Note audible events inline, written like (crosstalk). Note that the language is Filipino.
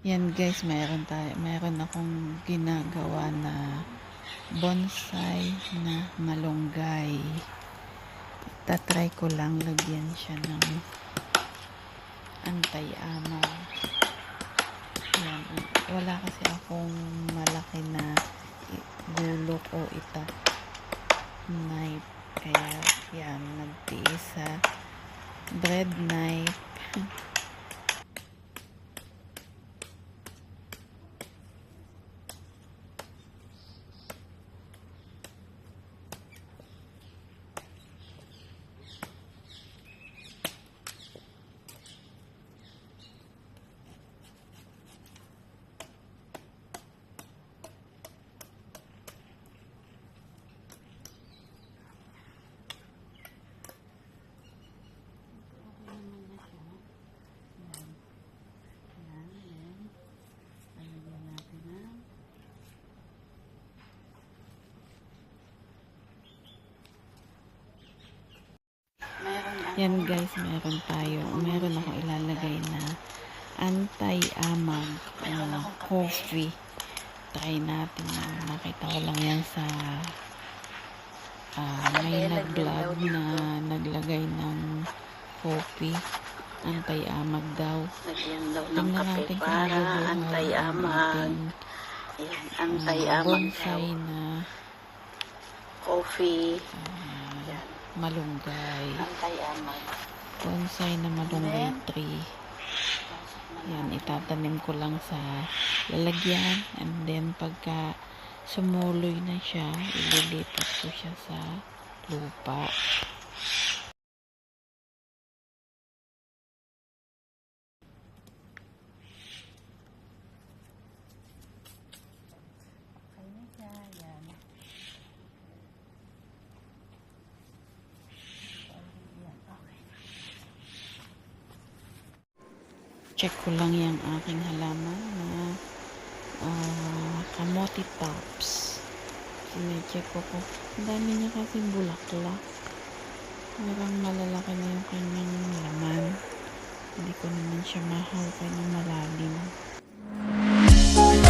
Yan guys, mayroon tayo, mayroon akong ginagawa na bonsai na malunggay. Tatry ko lang lagyan siya ng antay-ama. Yan. Wala kasi akong malaki na gulok o ita knife. Kaya yan, nagtiis sa bread knife. (laughs) Yan guys, meron tayo. Meron akong ilalagay na anti-amag uh, coffee. Try natin. Nakita ko lang yan sa ah, may nag-vlog na naglagay ng coffee. Anti-amag daw. Lagyan daw ng Tingnan kape natin kung para Ayan, ah, antay-amag daw. bonsai na Coffee. Yan, malunggay. Bonsai na malunggay tree. Yan, itatanim ko lang sa lalagyan. And then, pagka sumuloy na siya, ililipat ko siya sa lupa. check ko lang yung aking halaman na uh, ah, kamote tops. Sinicheck ko po. Ang dami niya kasi bulaklak. Parang malalaki na yung kanyang laman. Hindi ko naman siya mahal kanyang malalim. Thank